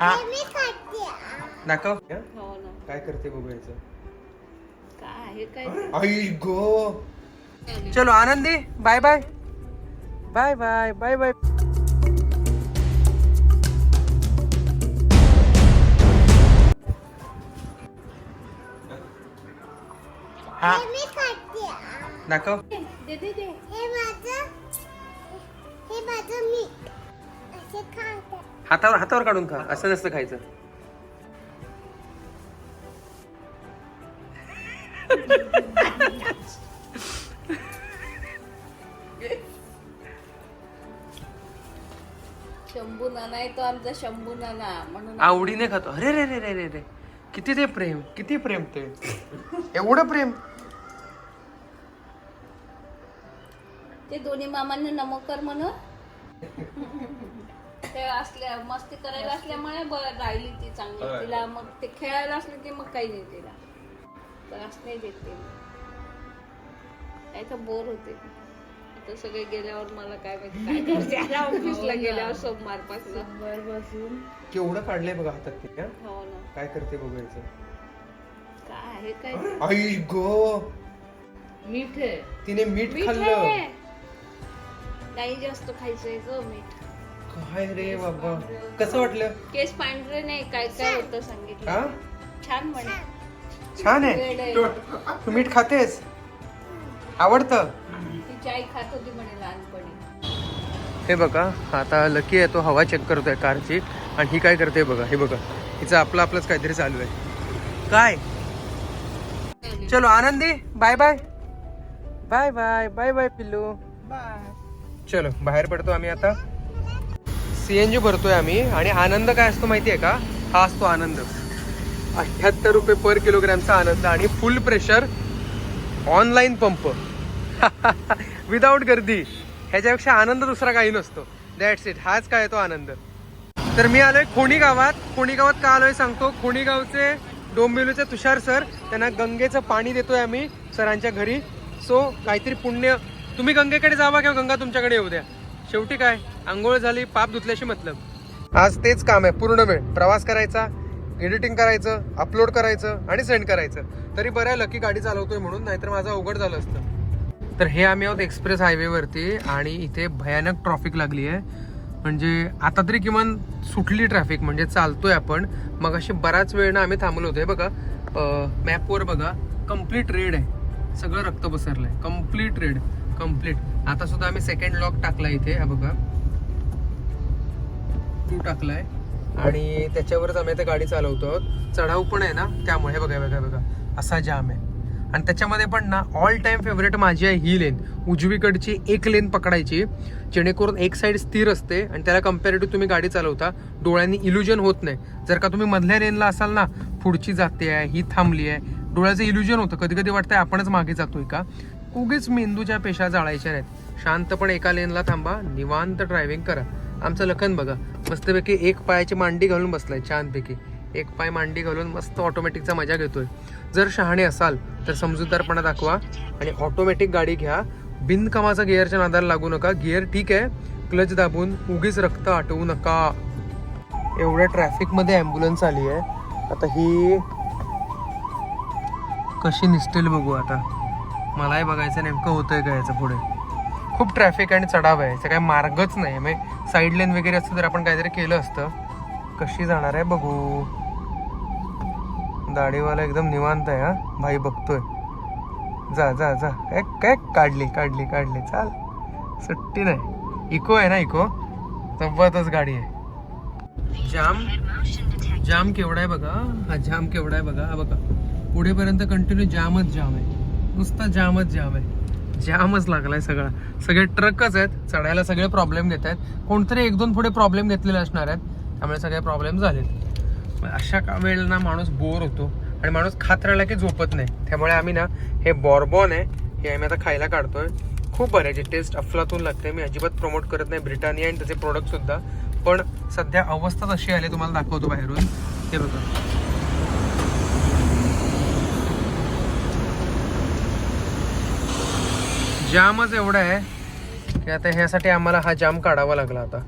हा. मी खाते दाखव. हो ना. काय करते बघू याचं. काय हे काय? आई गो. चलो आनंदी bye bye bye bye bye bye हा. मी खाते दाखव. दे दे दे. हे माझं हे माझं मी. हातावर हातावर काढून खा. असं नसतं खायचं. शंभू नाना आहे तो आमचा शंभू नाना म्हणून आवडीने खातो. अरे रे रे रे रे रे किती ते प्रेम किती प्रेम ते. एवढं प्रेम. ते दोन्ही मामांना नमोकर म्हणून. ते असल्या मस्ती करायला असल्यामुळे बरं राहिली ती चांगली. तिला मग ते खेळायला असलं की मग काही नाही तिला. त्रास नाही देत ते. काय तर बोर होते. आता सगळे गेल्यावर मला काय माहिती काय करते. आता ऑफिसला गेल्यावर सोमवारपासून केवढं काढलंय बघा हातात ते हा? हो ना. काय करते बघू याचं. काय हे काय? आई गो! मीठ आहे. तिने मीठ मीठ खाल्लं. आहे. नाही जास्त खायचंय ग मीठ. काय रे बाबा. कसं वाटलं? केस पांढरे नाही काय काय होतं हा? सांगितलं छान म्हणे. छान वेड आहे. आहे. तू मीठ खातेस? आवडतं? तिची आई खात होती म्हणे लहानपणी. हे बघा आता लकी आहे तो हवा चेक करतोय कारची. आणि ही काय करते बघा हे बघा. हिचं आपलं आपलंच काहीतरी चालू आहे. काय? चलो आनंदी bye bye bye bye bye bye पिल्लू. बाय चलो बाहेर पडतो आम्ही आता. सी एन जी भरतोय आम्ही. आणि आनंद काय असतो माहिती आहे का? हा असतो आनंद. अठ्ठ्याहत्तर रुपये पर किलोग्रॅमचा आनंद आणि full pressure online pump without गर्दी. ह्याच्यापेक्षा आनंद दुसरा काही नसतो. दॅट्स इट हाच काय तो आनंद. तर मी आलोय खोणी गावात. खोणी गावात का आलोय सांगतो. खोणी गावचे डोंबिवलीचे तुषार सर त्यांना गंगेचं पाणी देतोय आम्ही सरांच्या घरी. सो काहीतरी पुण्य. तुम्ही गंगेकडे जावा किंवा गंगा तुमच्याकडे येऊ द्या. शेवटी काय? आंघोळ झाली पाप धुतल्याशी मतलब. आज तेच काम आहे पूर्ण वेळ. प्रवास करायचा एडिटिंग करायचं अपलोड करायचं आणि सेंड करायचं. तरी बऱ्या लकी गाडी चालवतोय म्हणून नाहीतर माझं अवघड झालं असतं. तर हे आम्ही आहोत एक्सप्रेस हायवेवरती आणि इथे भयानक ट्रॉफिक लागली आहे. म्हणजे आता तरी किमान सुटली ट्रॅफिक म्हणजे चालतोय आपण. मग अशी बराच वेळ ना आम्ही थांबलो होतो. हे बघा मॅपवर बघा कंप्लीट रेड आहे. सगळं रक्त पसरलंय. कंप्लीट रेड कंप्लीट आता सुद्धा आम्ही सेकंड लॉक टाकला इथे. हा बघा. टू टाकलाय. आणि त्याच्यावरच आम्ही आता गाडी चालवतो चढाऊ चढाव पण आहे ना त्यामुळे. हे बघा बघा बघा. असा जाम आहे. आणि त्याच्यामध्ये पण ना ऑल टाइम फेवरेट माझी आहे ही लेन उजवीकडची एक लेन पकडायची जेणेकरून एक साईड स्थिर असते आणि त्याला कम्पॅरेटिव्ह तुम्ही गाडी चालवता. डोळ्यांनी इल्युजन होत नाही. जर का तुम्ही मधल्या लेनला असाल ना पुढची जाते आहे ही थांबली आहे. डोळ्याचं इल्युजन होतं. कधी कधी वाटतंय आपणच मागे जातोय का? उगीच मेंदूच्या पेशा जाळायच्या नाहीत. शांतपणे एका लेनला थांबा. निवांत ड्रायव्हिंग करा. आमचं लखन बघा. मस्तपैकी एक पायाची मांडी घालून बसलाय छानपैकी. एक पाय मांडी घालून मस्त ऑटोमॅटिकचा मजा घेतोय. जर शहाणे असाल तर समजूतदारपणा दाखवा आणि ऑटोमॅटिक गाडी घ्या. बिनकामाचा गिअरच्या नादाला लागू नका. गिअर ठीक आहे. क्लच दाबून उगीच रक्त आटवू नका. एवढ्या ट्रॅफिकमध्ये ॲम्ब्युलन्स आली आहे. आता ही कशी निसटेल बघू आता. मलाही बघायचं नेमकं होतंय का याचं पुढे. खूप ट्रॅफिक आणि चढाव आहे. याचा काही मार्गच नाही. म्हणजे साईड लेन वगैरे असतं तर आपण काहीतरी केलं असतं. कशी जाणार आहे बघू. दाढीवाला एकदम निवांत आहे हा. भाई बघतोय. जा जा जा. एक काय काढली काढली काढली. चाल. सुट्टी नाही. इको आहे ना इको? तब्बातच गाडी आहे. जाम जाम केवढा आहे बघा. हा जाम केवढा आहे बघा. हा बघा. पुढेपर्यंत कंटिन्यू जामच जाम आहे. नुसता जामच जाम आहे. जामच लागलाय सगळा. सगळे ट्रकच आहेत. चढायला सगळे प्रॉब्लेम घेत आहेत. कोणतरी एक दोन पुढे प्रॉब्लेम घेतलेले असणार आहेत. त्यामुळे सगळे प्रॉब्लेम झालेत. मग अशा का वेळ ना माणूस बोर होतो? आणि माणूस खात राहिला की झोपत नाही. त्यामुळे आम्ही ना हे बॉर्बॉन आहे हे आम्ही आता खायला काढतोय. खूप बरं याची टेस्ट अफलातून लागते मी अजिबात प्रमोट करत नाही. ब्रिटानिया आणि त्याचे प्रोडक्ट सुद्धा. पण सध्या अवस्था तशी आली तुम्हाला दाखवतो बाहेरून. हे बघा. जामच एवढा आहे की आता ह्यासाठी आम्हाला हा जाम काढावा लागला आता.